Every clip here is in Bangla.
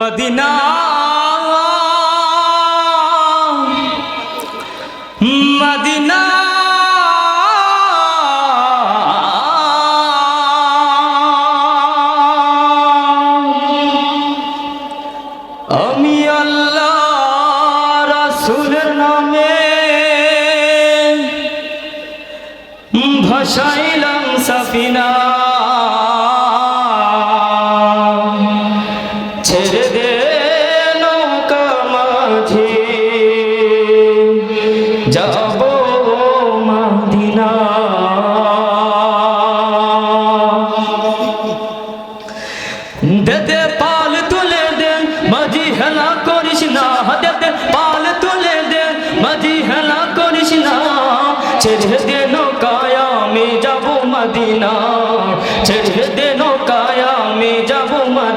মদিনা। মদিনা। আমি আল্লাহ রাসূলের নামে ভাসাইলাম সাফিনা। ছেড়ে দে নৌকা মাঝি। যাব মাদিনা দে দে পাল তুলে দে, মাঝি হেলা করিস না। দে দে পাল তুলে দে, মাঝি হেলা করিস না। ছেড়ে দে নৌকায়, আমি যাব মদিনা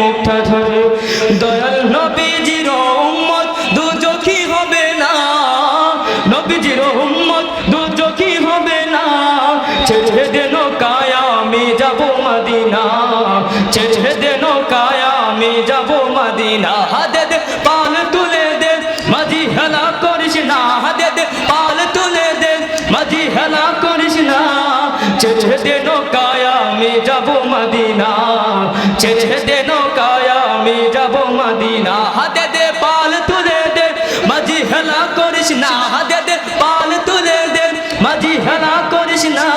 মুক্তা ধরে। দয়াল নবীজির উম্মত দুজখি হবে না। নবীজির উম্মত দুজখি হবে না। ছেড়ে দে নৌকায় আমি যাব মদিনা। ছেড়ে দে নৌকায় আমি যাব মদিনা। হাতে দে পাল তুলে দে, মাঝি হেলা করিস না। হাতে দে পাল তুলে দে, মাঝি হেলা করিস না। ছেড়ে দে ছেড়ে দে নৌকায় আমি যাব মদিনা। হাতে দে পাল তুলে দে, মাঝি হেলা করিস না। হাতে দে পাল তুলে দে, মাঝি হেলা করিস না।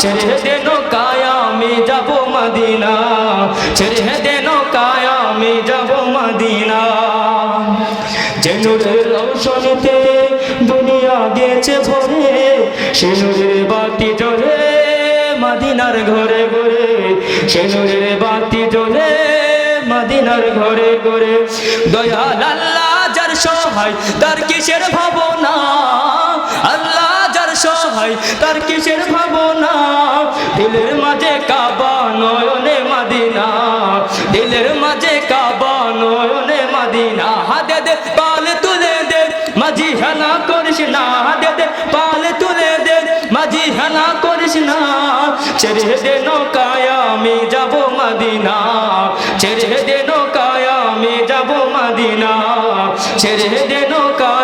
ছেড়ে দে নৌকায় আমি যাব মদিনা। ছেড়ে দে নৌকায় আমি যাব মদিনা। যে নূরের রৌশনীতে দুনিয়া গেছে ভরে সে নূরের বাতি জ্বলে মদিনার ঘরে ঘরে সে নূরের বাতি মদিনার ঘরে ঘরে দয়াল আল্লাহ যার সহায়, তার কিসের ভাবনা? আল্লাহ যার সহায়, তার কিসের ভাবনা? দিলের মাঝে কাবা, নয়নে মাদিনা। দিলের মাঝে কাবা, নয়নে মাদিনা। হাতে দে, পাল তুলে দে, মাঝি হেলা করিস না। হাতে দে, পাল তুলে দে, মাঝি হেলা করিস না। ছেড়ে দে নৌকায় আমি ছেড়ে দেন কা